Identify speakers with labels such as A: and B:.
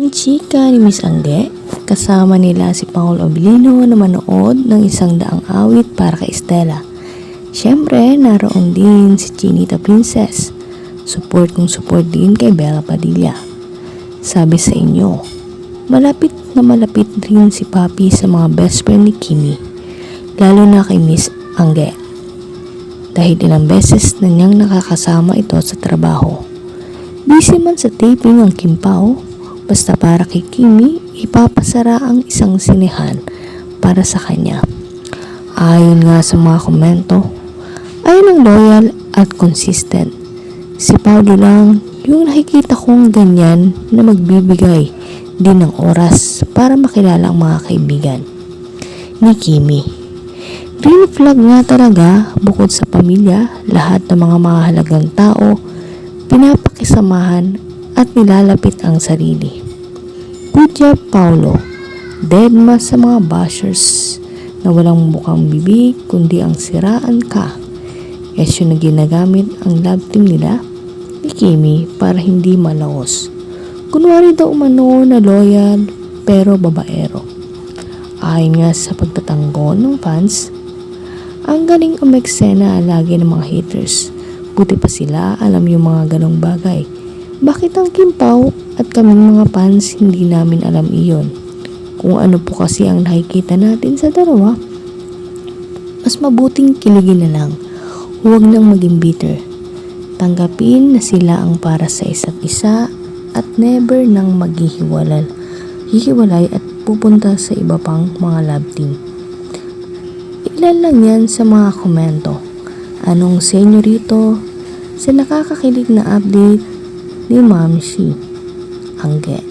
A: Ang chika ni Miss Angge, kasama nila si Paul Obilino na manood ng isang daang awit para kay Estela. Siyempre, naroon din si Chinita Princess. Support kong support din kay Bella Padilla. Sabi sa inyo, malapit na malapit rin si Papi sa mga best friend ni Kimi. Lalo na kay Miss Angge. Dahil ilang beses na niyang nakakasama ito sa trabaho. Busy man sa taping ang Kim Pao, basta para kay Kimi, ipapasara ang isang sinehan para sa kanya. Ayon nga sa mga komento, ay ng loyal at consistent. Si Paulo lang yung nakikita kong ganyan na magbibigay din ng oras para makilala ang mga kaibigan ni Kimi. Green flag nga talaga bukod sa pamilya, lahat ng mga mahalagang tao, pinapakisamahan at nilalapit ang sarili. Job, Paulo. Deadma sa mga bashers na walang mukhang bibig kundi ang siraan ka. Kesyo na ginagamit ang love team nila ni Kimi para hindi malaos. Kunwari daw umano na loyal pero babaero. Ayon nga sa pagtatanggol ng fans, ang galing umeksena lagi ng mga haters. Buti pa sila alam yung mga ganong bagay. Bakit ang Kimpaw at kaming mga fans hindi namin alam iyon? Kung ano po kasi ang nakikita natin sa dalawa, mas mabuting kiligin na lang. Huwag nang maging bitter. Tanggapin na sila ang para sa isa't isa at never nang maghihiwalay hihiwalay at pupunta sa iba pang mga love team. Ilan lang yan sa mga komento. Anong senyo rito sa nakakakilig na update ni Ma'am Shi? Angge.